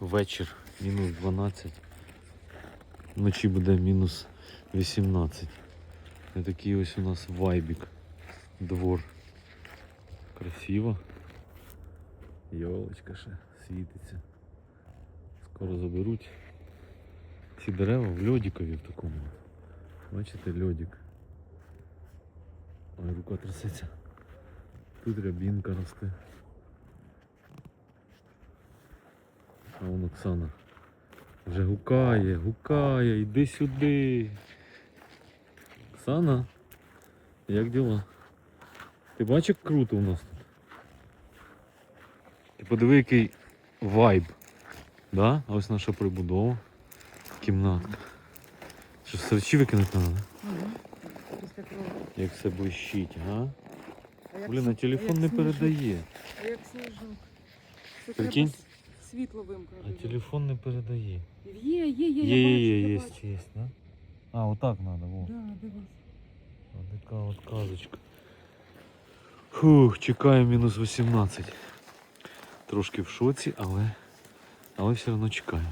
вечір, мінус 12. Вночі буде мінус 18. І такий ось у нас вайбік. Двор. Красиво. Йолочка ще світиться. Скоро заберуть. Ці дерева в льодікові в такому. Бачите, льодик. Ой, рука трясеться. Тут рябінка росте. А вон Оксана. Вже гукає, гукає, йди сюди. Оксана, як діла? Ти бачиш, як круто у нас тут? Ти подиви, який вайб. Да? А ось наша прибудова. Кімнатка. Що серчі викинути треба? Як все блищить, га? Блін, а телефон не передає. А як сніжок. Прикинь? Світло вимкнути. А телефон не передає. Є, є, є, Є, я бачу, є, я є, бачу. є, да? А, отак треба, во. Да, дивись. От така от казочка. Фух, чекаю мінус 18. Трошки в шоці, але, але все одно чекаю.